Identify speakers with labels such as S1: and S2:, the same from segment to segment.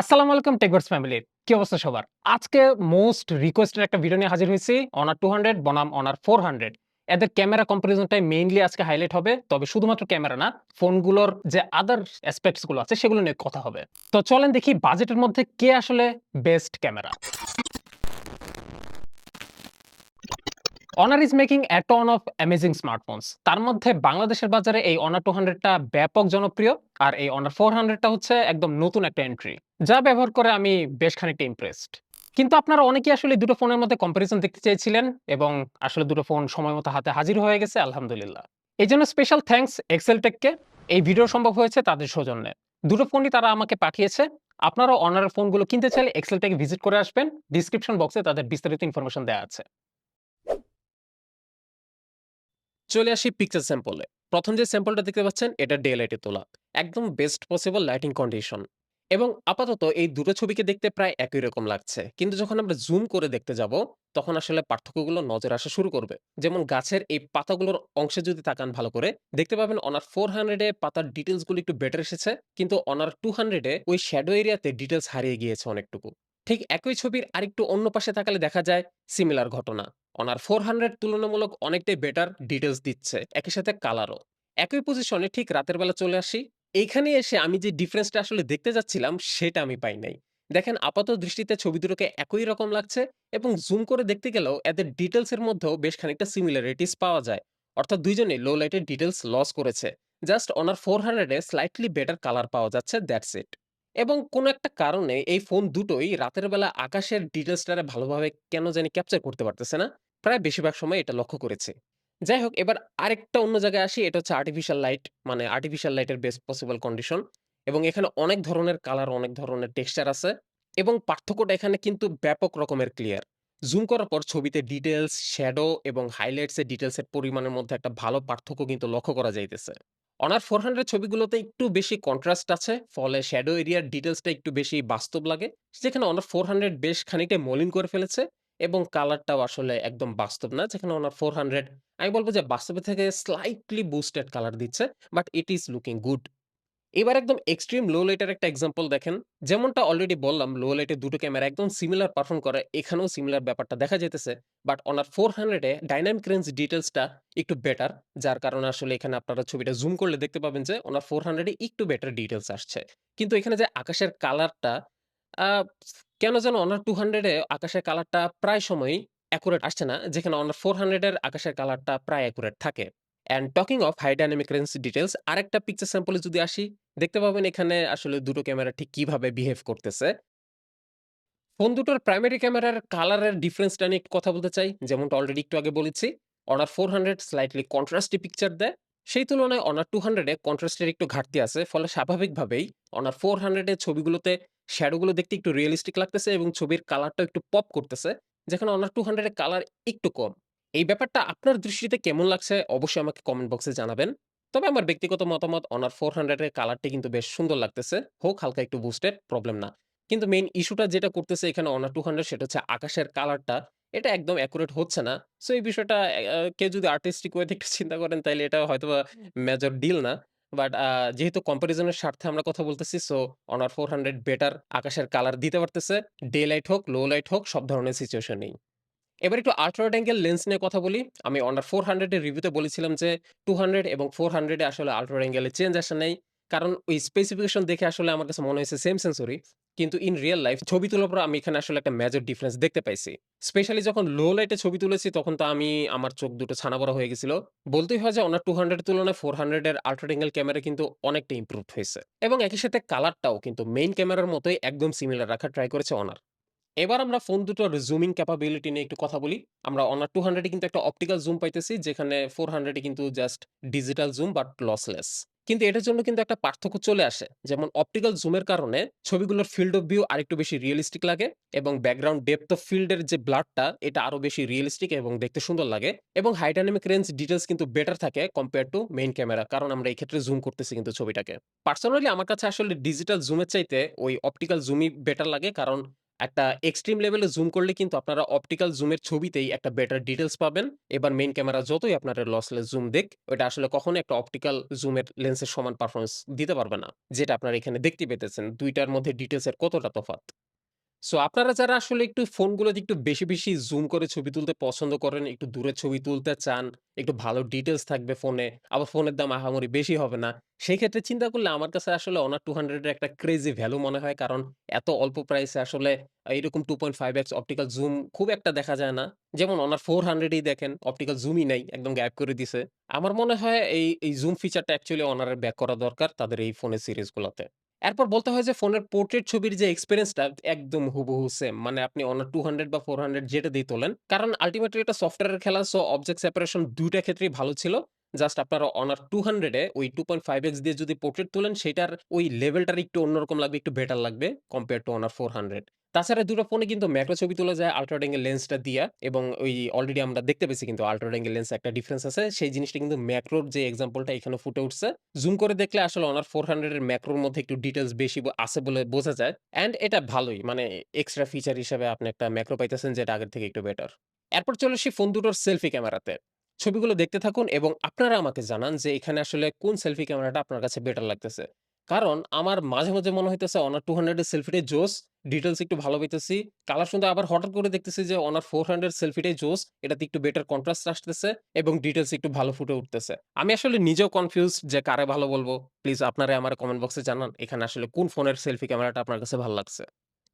S1: আসসালামু আলাইকুম টেকভার্স ফ্যামিলি কি অবস্থা সবার? আজকে মোস্ট রিকোয়েস্টেড একটা ভিডিও নিয়ে হাজির হয়েছি অনার টু হান্ড্রেড বনাম অনার ফোর হান্ড্রেড এদের ক্যামেরা কম্পারিজনটাই মেইনলি আজকে হাইলাইট হবে, তবে শুধুমাত্র ক্যামেরা না ফোনগুলোর যে আদার অ্যাসপেক্টসগুলো আছে, সেগুলো নিয়ে কথা হবে। তো চলেন দেখি বাজেটের মধ্যে কে আসলে best camera Honor is making at on of amazing smartphones তার মধ্যে বাংলাদেশের বাজারে এই অনার টু হান্ড্রেডটা ব্যাপক জনপ্রিয়, আর এই অনার ফোর হান্ড্রেডটা হচ্ছে একদম নতুন একটা এন্ট্রি যা ব্যবহার করে আমি বেশ খানিকটা ইমপ্রেসড কিন্তু আপনারা অনেকেই আসলে দুটো ফোনের মধ্যে কম্পারিজন দেখতে চেয়েছিলেন, এবং আসলে দুটো ফোন সময় মতো হাতে হাজির হয়ে গেছে, আলহামদুলিল্লাহ। এই জন্য স্পেশাল থ্যাঙ্কস এক্সেল টেককে এই ভিডিও সম্ভব হয়েছে তাদের সৌজন্যে। দুটো ফোনই তারা আমাকে পাঠিয়েছে। আপনারাও অনারের ফোনগুলো কিনতে চাইলে এক্সেল টেক ভিজিট করে আসবেন। ডিসক্রিপশন বক্সে তাদের বিস্তারিত ইনফরমেশন দেওয়া আছে। চলে আসি পিকচার স্যাম্পলে প্রথম যে স্যাম্পলটা দেখতে পাচ্ছেন, এটা ডে লাইটে তোলা। একদম বেস্ট পসিবল লাইটিং কন্ডিশন এবং আপাতত এই দুটো ছবিকে দেখতে প্রায় একই রকম লাগছে। কিন্তু যখন আমরা জুম করে দেখতে যাব, তখন আসলে পার্থক্যগুলো নজর আসা শুরু করবে। যেমন গাছের এই পাতাগুলোর অংশে যদি তাকান ভালো করে, দেখতে পাবেন অনার ফোর হান্ড্রেডে পাতার ডিটেলসগুলো একটু বেটার এসেছে, কিন্তু অনার টু হান্ড্রেডে ওই শ্যাডো এরিয়াতে ডিটেলস হারিয়ে গিয়েছে অনেকটুকু। ঠিক একই ছবির আরেকটু অন্য পাশে তাকালে দেখা যায় সিমিলার ঘটনা। অনার ফোর হান্ড্রেড তুলনামূলক অনেকটাই বেটার ডিটেলস দিচ্ছে, একই সাথে কালারও একই পজিশনে ঠিক রাতের বেলা চলে আসি। এইখানে এসে আমি যে ডিফারেন্সটা আসলে দেখতে যাচ্ছিলাম, সেটা আমি পাই নাই। দেখেন, আপাত দৃষ্টিতে ছবি দুটোকে একই রকম লাগছে এবং জুম করে দেখতে গেলেও এদের ডিটেলস এর মধ্যেও বেশ খানিকটা সিমিলারিটিস পাওয়া যায়। অর্থাৎ দুইজনে লো লাইটের ডিটেলস লস করেছে। জাস্ট অনার ফোর হান্ড্রেডে স্লাইটলি বেটার কালার পাওয়া যাচ্ছে দ্যাটস ইট এবং কোনো একটা কারণে এই ফোন দুটোই রাতের বেলা আকাশের ডিটেলসটারে ভালোভাবে কেন জানি ক্যাপচার করতে পারতেছে না। প্রায় বেশিরভাগ সময় এটা লক্ষ্য করেছি। যাই হোক এবার আরেকটা অন্য জায়গায় আসি, এটা হচ্ছে আর্টিফিশিয়াল লাইট মানে আর্টিফিশিয়াল লাইটের বেস্ট পসিবল কন্ডিশন এবং এখানে অনেক ধরনের কালার অনেক ধরনের টেক্সচার আছে এবং পার্থক্যটা এখানে কিন্তু ব্যাপক রকমের ক্লিয়ার জুম করার পর ছবিতে ডিটেলস শ্যাডো এবং হাইলাইটস এর ডিটেলস এর পরিমাণের মধ্যে একটা ভালো পার্থক্য কিন্তু লক্ষ্য করা যাইতেছে। অনার ফোর হান্ড্রেড ছবিগুলোতে একটু বেশি কন্ট্রাস্ট আছে, ফলে শ্যাডো এরিয়ার ডিটেলসটা একটু বেশি বাস্তব লাগে, যেখানে অনার ফোর হান্ড্রেড বেশ খানিকটা মলিন করে ফেলেছে এবং কালারটাও আসলে একদম বাস্তব না, যেখানে ওনার 400 আমি বলব যে বাস্তবের থেকে স্লাইটলি বুস্টেড কালার দিচ্ছে but it is looking good. এবার একদম এক্সট্রিম লো লাইটের একটা এক্সাম্পল দেখেন। যেমনটা অলরেডি বললাম লো লাইটে দুটো ক্যামেরা একদম সিমিলার পারফর্ম করে। এখানেও সিমিলার ব্যাপারটা দেখা যাইতেছে। বাট ওনার 400 এ ডাইনামিক রেঞ্জ ডিটেইলসটা একটু বেটার। যার কারণে আসলে এখানে আপনারা ছবিটা জুম করলে দেখতে পাবেন যে ওনার ফোর হান্ড্রেডে একটু বেটার ডিটেলস আসছে। কিন্তু এখানে যে আকাশের কালারটা কেন যেন অনার 200 এ আকাশের কালারটা প্রায় সময়ই অ্যাকুরেট আসছে না। যেখানে অনার 400 এর আকাশের কালারটা প্রায় অ্যাকুরেট থাকে। And talking of high dynamic range details আরেকটা পিকচার স্যাম্পল যদি আসি, দেখতে পাবেন এখানে আসলে দুটো ক্যামেরা ঠিক কীভাবে বিহেভ করতেছে। ফোন দুটোর প্রাইমারি ক্যামেরার কালারের ডিফারেন্সটা নিয়ে একটু কথা বলতে চাই। যেমনটা অলরেডি একটু আগে বলেছি। অনার 400 স্লাইটলি কন্ট্রাস্টি পিকচার দেয়। সেই তুলনায় অনার 200 এ কন্ট্রাস্টের একটু ঘাটতি আছে। ফলে স্বাভাবিকভাবেই অনার 400 এর ছবিগুলোতে শ্যাডো গুলো দেখতে একটু রিয়েলিস্টিক লাগতেছে এবং ছবির কালারটাও একটু পপ করতেছে। যেখানে অনার 200 এর কালার একটু কম। এই ব্যাপারটা আপনার দৃষ্টিতে কেমন লাগছে অবশ্যই আমাকে কমেন্ট বক্সে জানাবেন। তবে আমার ব্যক্তিগত মতামত অনার 400 এর কালারটি কিন্তু বেশ সুন্দর লাগতেছে। হোক, হালকা একটু বুস্টেড প্রবলেম না। কিন্তু মেইন ইস্যুটা যেটা করতেছে এখানে অনার 200 সেটা হচ্ছে আকাশের কালারটা। এটা একদম অ্যাকুরেট হচ্ছে না। সো এই বিষয়টা কেউ যদি আর্টিস্টিক ওয়ে তে একটু চিন্তা করেন তাইলে এটা হয়তোবা মেজর ডিল না। বাট যেহেতু কম্পারিজন এর স্বার্থে আমরা কথা বলতেছি সো অনার 400 বেটার আকাশের কালার দিতে পারতেছে। ডে লাইট হোক, লো লাইট হোক সব ধরনের সিচুয়েশনেই। এবার একটু আল্ট্রাওয়াইড অ্যাঙ্গেল লেন্স নিয়ে কথা বলি। আমি অনার ফোর হান্ড্রেডের রিভিউতে বলেছিলাম যে 200 এবং ফোর হান্ড্রেডে আসলে আল্ট্রা অ্যাঙ্গেলে চেঞ্জ আসে নাই। কারণ ওই স্পেসিফিকেশন দেখে আসলে আমার কাছে মনে হয়েছে সেম সেন্সরি। কিন্তু ইন রিয়েল লাইফ ছবি তোলার পর আমি এখানে আসলে একটা মেজর ডিফারেন্স দেখতে পাইছি। স্পেশালি যখন লো লাইটে ছবি তুলেছি, তখন তো আমি, আমার চোখ দুটো ছানা-বড়া হয়ে গেছিল। বলতেই হয় যে অনার 200 এর তুলনায় 400 এর আল্ট্রা ক্যামেরা কিন্তু অনেকটা ইমপ্রুভড হয়েছে এবং একই সাথে কালারটাও কিন্তু মেইন ক্যামেরার মতোই একদম সিমিলার রাখার ট্রাই করেছে অনার। এবার আমরা ফোন দুটোর জুমিং ক্যাপাবিলিটি নিয়ে একটু কথা বলি। আমরা অনার 200 এ কিন্তু একটা অপটিক্যাল জুম পাইতেছি, যেখানে 400 এ কিন্তু just digital zoom but lossless. কিন্তু এটার জন্য কিন্তু একটা পার্থক্য চলে আসে। যেমন অপটিক্যাল জুমের কারণে ছবিগুলোর ফিল্ড অফ ভিউ আরেকটু বেশি রিয়ালিস্টিক লাগে এবং ব্যাকগ্রাউন্ড ডেপথ অফ ফিল্ড এর যে ব্লাডটা এটা আরও বেশি রিয়েলিস্টিক এবং দেখতে সুন্দর লাগে এবং হাই ডায়নামিক রেঞ্জ ডিটেলস কিন্তু বেটার থাকে কম্পেয়ার টু মেইন ক্যামেরা। কারণ আমরা এই ক্ষেত্রে জুম করতেছি কিন্তু ছবিটাকে। পার্সোনালি আমার কাছে আসলে ডিজিটাল জুমের চাইতে ওই অপটিক্যাল জুমই বেটার লাগে কারণ একটা এক্সট্রিম লেভেলে জুম করলে কিন্তু আপনারা অপটিক্যাল জুমের ছবিতেই একটা বেটার ডিটেলস পাবেন। এবার মেইন ক্যামেরা যতই আপনারা লসলেস জুম দেখ ওটা আসলে কখনো একটা অপটিক্যাল জুমের লেন্সের সমান পারফরমেন্স দিতে পারবে না। যেটা আপনারা এখানে দেখতে পেতেছেন, দুইটার মধ্যে ডিটেলসের কতটা তফাৎ। সো আপনারা যারা আসলে একটু ফোনগুলোতে একটু বেশি, বেশি জুম করে ছবি তুলতে পছন্দ করেন, একটু দূরে ছবি তুলতে চান, একটু ভালো ডিটেলস থাকবে ফোনে, আবার ফোনের দাম আহামরি বেশি হবে না। সেই ক্ষেত্রে চিন্তা করলে আমার কাছে আসলে Honor 200 এর একটা ক্রেজি ভ্যালু মনে হয়। কারণ এত অল্প প্রাইসে আসলে এরকম two point five 2.5x optical zoom খুব একটা দেখা যায় না। যেমন Honor 400 এই দেখেন অপটিক্যাল জুমই নাই, একদম গায়েব করে দিছে। আমার মনে হয় এই, এই জুম ফিচারটা অ্যাকচুয়ালি এর ব্যাক করা দরকার তাদের এই ফোনের সিরিজগুলাতে। এরপর বলতে হয় যে ফোনের পোর্ট্রেট ছবির যে এক্সপিরিয়েন্সটা একদম হুবহু সেম। মানে আপনি অনার টু হান্ড্রেড বা 400 যেটা দিয়ে তোলেন। কারণ আলটিমেটলি এটা সফটওয়্যারের খেলা সো অবজেক্ট সেপারেশন দুইটা ক্ষেত্রেই ভালো ছিল। জাস্ট আপনারা অনার টু হান্ড্রেডে ওই 2.5x দিয়ে যদি পোর্ট্রেট তোলেন সেটার ওই লেভেলটার একটু অন্যরকম লাগবে, একটু বেটার লাগবে কম্পেয়ার টু অনার ফোর 400 তাছাড়া দুটো ফোনে কিন্তু ম্যাক্রো ছবি তোলা যায় আল্ট্রা ওয়াইড অ্যাঙ্গেল লেন্সটা দিয়া এবং ওই অলরেডি আমরা দেখতে পেয়েছি কিন্তু আল্ট্রা ওয়াইড অ্যাঙ্গেল লেন্সে একটা ডিফারেন্স আছে। সেই জিনিসটা কিন্তু ম্যাক্রোর যে এক্সাম্পলটা এখানে ফুটে উঠছে। জুম করে দেখলে আসলে Honor 400 এর ম্যাক্রোর মধ্যে একটু ডিটেলস বেশি আছে বলে বোঝা যায়। অ্যান্ড এটা ভালোই মানে এক্সট্রা ফিচার হিসেবে আপনি একটা ম্যাক্রো পাইতেছেন যেটা আগের থেকে একটু বেটার। এরপর চলে আসি ফোন দুটোর সেলফি ক্যামেরাতে। ছবিগুলো দেখতে থাকুন এবং আপনারা আমাকে জানান যে এখানে আসলে কোন সেলফি ক্যামেরাটা আপনার কাছে বেটার লাগতেছে। কারণ আমার মাঝে, মাঝে মনে হইতেছে অনার 200 এর সেলফিটাই জোস। ডিটেইলস একটু ভালো পাইতেছি। কালার শুনতে আবার হঠাৎ করে দেখতেছি যে Honor 400 সেলফিটাই জোস। এটাতে একটু বেটার কন্ট্রাস্ট আসতেছে এবং ডিটেলস একটু ভালো ফুটে উঠতেছে। আমি আসলে নিজেও কনফিউজ যে কারে ভালো বলব। প্লিজ আপনারা আমার কমেন্ট বক্সে জানান এখানে আসলে কোন ফোনের সেলফি ক্যামেরাটা আপনার কাছে ভালো লাগছে।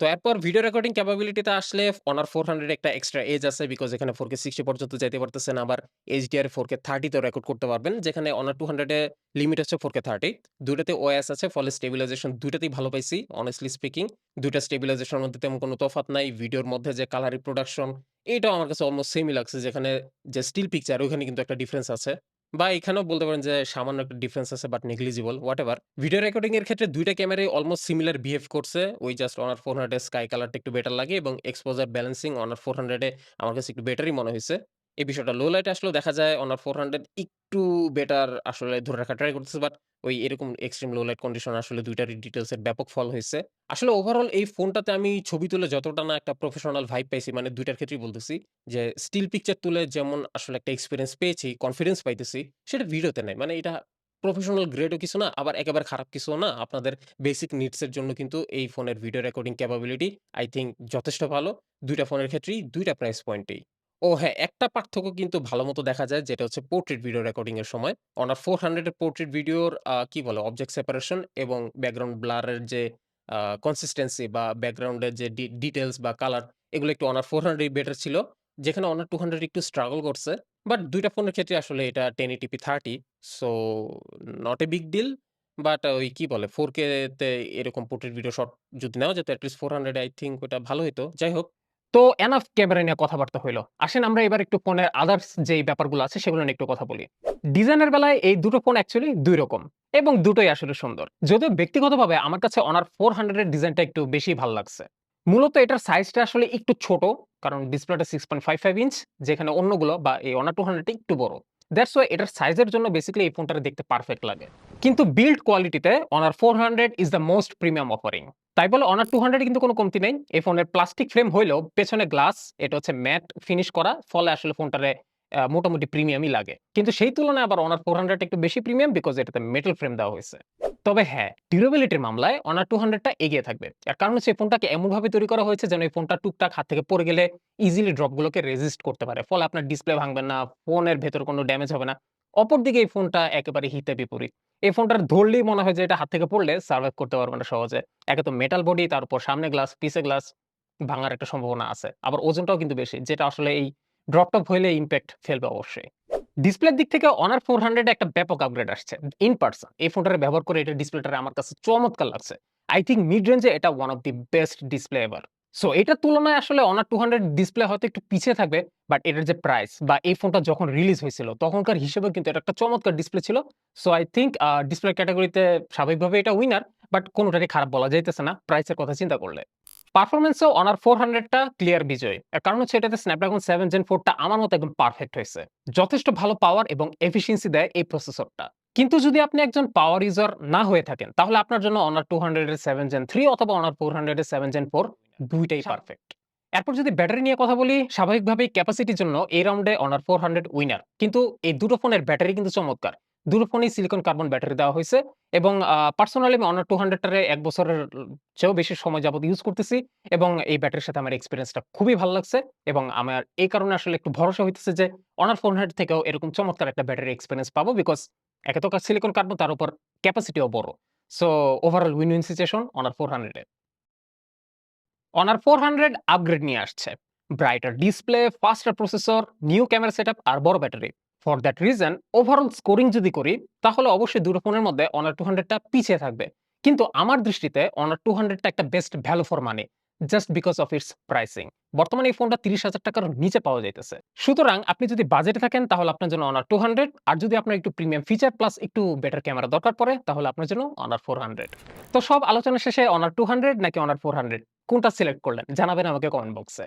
S1: তো এরপর ভিডিও রেকর্ডিং ক্যাপাবিলিটিতে আসলে আসলে Honor 400 একটা এক্সট্রা এজ আছে বিকজ এখানে 4K 60 পর্যন্ত যেতে পারতেছেন। আবার HDR 4K 30 তেও রেকর্ড করতে পারবেন। যেখানে Honor 200 এ লিমিট হচ্ছে 4K 30 ২ টাতে OIS আছে, ফলে স্টেবিলাইজেশন ২ টাতেই ভালো পাইছি, honestly speaking ২ টা স্টেবিলাইজেশনের মধ্যে তেমন কোনো তফাৎ নাই। ভিডিওর মধ্যে যে কালার রিপ্রোডাকশন এটাও আমার কাছে অলমোস্ট সেমই লাগছে, যেখানে যে স্টিল পিকচার ওখানে কিন্তু একটা ডিফারেন্স আছে। বা এখানেও বলতে পারেন যে সামান্য একটা ডিফারেন্স আছে but negligible whatever video recording এর ক্ষেত্রে ২ টা ক্যামেরাই অলমোস্ট সিমিলার বিহেভ করছে। ওই জাস্ট Honor 400 এর স্কাই কালারটা একটু বেটার লাগে এবং exposure balancing Honor four hundred এ আমার কাছে একটু বেটারই মনে হইছে। এই বিষয়টা লো লাইটে আসলেও দেখা যায় Honor 400 একটু বেটার আসলে ধরে রাখা ট্রাই করতেছে বাট ওই এরকম এক্সট্রিম লো লাইট কন্ডিশন আসলে ২ টারই ডিটেইলস এর ব্যাপক ফল হয়েছে আসলে ওভারঅল এই ফোনটাতে আমি ছবি তুলে যতটা না একটা প্রফেশনাল ভাইব পাইছি মানে ২ টার ক্ষেত্রেই বলতেছি যে স্টিল পিকচার তুলে যেমন আসলে একটা এক্সপিরিয়েন্স পেয়েছি, কনফিডেন্স পাইতেছি সেটা ভিডিওতে নাই। মানে এটা প্রফেশনাল গ্রেডও কিছু না আবার একেবারে খারাপ কিছুও না। আপনাদের বেসিক নিডস এর জন্য কিন্তু এই ফোনের video recording capability I think যথেষ্ট ভালো। দুইটা ফোনের ক্ষেত্রেই দুইটা প্রাইস পয়েন্টেই। ও হ্যাঁ, একটা পার্থক্য কিন্তু ভালোমতো দেখা যায় যেটা হচ্ছে পোর্ট্রেট ভিডিও রেকর্ডিং এর সময়। Honor 400 এর পোর্ট্রেট ভিডিওর কি বলে অবজেক্ট সেপারেশন এবং ব্যাকগ্রাউন্ড ব্লার এর যে কনসিস্টেন্সি বা ব্যাকগ্রাউন্ড এর যে ডি ডিটেইলস বা কালার এগুলো একটু Honor 400 এই বেটার ছিল। যেখানে Honor 200 একটু স্ট্রাগল করছে। বাট ২ টা ফোনের ক্ষেত্রে আসলে এটা 1080p 30 so not a big deal. But ওই কি বলে 4K তে এরকম পোর্ট্রেট ভিডিও শট যদি নেওয়া যেত 400 এ আই থিংক ওটা ভালো হইতো। যাই হোক। তো এনাফ ক্যামেরা নিয়ে কথাবার্তা হইল আসেন আমরা এবার একটু ফোনের আদার্স যে ব্যাপারগুলো আছে সেগুলো নিয়ে একটু কথা বলি। ডিজাইনের বেলায় এই দুটো ফোন অ্যাকচুয়ালি দুই রকম এবং দুটোই আসলে সুন্দর। যদিও ব্যক্তিগতভাবে আমার কাছে অনার ফোর হান্ড্রেডের ডিজাইনটা একটু বেশি ভালো লাগছে। মূলত এটার সাইজটা আসলে একটু ছোট। কারণ ডিসপ্লেটা 6.55 ইঞ্চ যেখানে অন্যগুলো বা এই অনার টু হান্ড্রেডটা একটু বড়। দ্যাটস ওয়াই এটার সাইজের জন্য বেসিক্যালি এই ফোনটা দেখতে পারফেক্ট লাগে। কিন্তু বিল্ড কোয়ালিটিতে Honor four hundred is the most premium offering. তাই বলে অনার টু হান্ড্রেড কিন্তু কোনো কমতি নেই এই ফোনের প্লাস্টিক ফ্রেম হইলেও পেছনে গ্লাস এটা হচ্ছে ম্যাট ফিনিশ করা। ফলে আসলে ফোনটারে মোটামুটি প্রিমিয়ামই লাগে। কিন্তু সেই তুলনায় আবার Honor 400 টা একটু বেশি প্রিমিয়াম বিকজ এটাতে মেটাল ফ্রেম দেওয়া হইছে। তবে হ্যাঁ, ডিউরেবিলিটির মামলায় 200 টা এগিয়ে থাকবে। এর কারণ হচ্ছে এই ফোনটাকে এমনভাবে তৈরি করা হয়েছে যেন এই ফোনটা টুকটাক হাত থেকে পড়ে গেলে ইজিলি ড্রপ গুলোকে রেজিস্ট করতে পারে। ফলে আপনার ডিসপ্লে ভাঙবে না, ফোনের ভেতরে কোনো ড্যামেজ হবে না। অপরদিকে এই ফোনটা একেবারে হিতে বিপরীত। এই ফোনটার ধরলেই মনে হয় যে এটা হাত থেকে পড়লে সারভাইভ করতে পারবে না সহজে। একে তো মেটাল বডি তার উপর সামনে গ্লাস, পিছে গ্লাস ভাঙার একটা সম্ভাবনা আছে। আবার ওজনটাও কিন্তু বেশি যেটা আসলে এই ড্রপ টপ হইলে ইমপ্যাক্ট ফেলবে অবশ্যই। ডিসপ্লের দিক থেকে Honor 400 এ একটা ব্যাপক আপগ্রেড আসছে। ইন পারসন এই ফোনটারে ব্যবহার করে এটার ডিসপ্লেটারে আমার কাছে চমৎকার লাগছে। আই থিংক মিড রেঞ্জ এটা one of the best display ever. So এটার তুলনায় আসলে অনার টু হান্ড্রেড ডিসপ্লে হয়তো একটু পিছিয়ে থাকবে। বাট এটার যে প্রাইস বা এই ফোনটা যখন রিলিজ হয়েছিল, তখনকার হিসেবে কিন্তু এটা একটা চমৎকার ডিসপ্লে ছিল। সো আই আ ডিসপ্লে ক্যাটেগরিতে স্বাভাবিকভাবে এটা উইনার। বাট কোনটারই খারাপ বলা যাইতেছে না প্রাইসের কথা চিন্তা করলে। পারফরম্যান্সেও Honor 400 টা ক্লিয়ার বিজয়ী। এর কারণ হচ্ছে এটাতে Snapdragon 7 Gen 4 টা আমার মতো একদম পারফেক্ট হইছে। যথেষ্ট ভালো পাওয়ার এবং এফিশিয়েন্সি দেয় এই প্রসেসরটা। কিন্তু যদি আপনি একজন পাওয়ার ইউজার না হয়ে থাকেন তাহলে আপনার জন্য Honor 200 এর সেভেন জেন থ্রি অথবা Honor 400 এর সেভেন জেন ফোর দুইটাই পারফেক্ট। এরপর যদি ব্যাটারি নিয়ে কথা বলি, স্বাভাবিকভাবেই ক্যাপাসিটির জন্য এই রাউন্ডে অনার ফোর হান্ড্রেড উইনার। কিন্তু এই দুটো ফোনের ব্যাটারি কিন্তু চমৎকার। দুটো ফোনেই সিলিকন কার্বন ব্যাটারি দেওয়া হয়েছে এবং পার্সোনালি আমি Honor 200 টারে ১ বছরের চেয়েও বেশি সময় যাবত ইউজ করতেছি এবং এই ব্যাটারির সাথে আমার এক্সপেরিয়েন্সটা খুবই ভালো লাগছে এবং আমার এই কারণে আসলে একটু ভরসা হইতেছে যে অনার ফোর হান্ড্রেড থেকেও এরকম চমৎকার একটা ব্যাটারি এক্সপিরিয়েন্স পাবো বিকজ একে তো সিলিকন কার্বন তার উপর ক্যাপাসিটিও বড়। So overall win win situation Honor four 400 এর। Honor 400 আপগ্রেড নিয়ে আসছে। Brighter display, faster processor, new camera setup আর বড় battery. For that reason overall scoring যদি করি তাহলে অবশ্যই দুটো ফোনের মধ্যে 200 টা পিছিয়ে থাকবে। কিন্তু আমার দৃষ্টিতে 200 টা একটা best value for money just because of its pricing. বর্তমানে এই ফোনটা ৳৩০,০০০ টাকার নিচে পাওয়া যাইতেছে। সুতরাং আপনি যদি বাজেটে থাকেন তাহলে আপনার জন্য অনার টু হান্ড্রেড আর যদি আপনার একটু প্রিমিয়াম ফিচার প্লাস একটু বেটার ক্যামেরা দরকার পড়ে তাহলে আপনার জন্য অনার ফোর হান্ড্রেড তো সব আলোচনা শেষে অনার টু হান্ড্রেড নাকি অনার ফোর হান্ড্রেড কোনটা সিলেক্ট করলেন? জানাবেন আমাকে কমেন্ট বক্সে।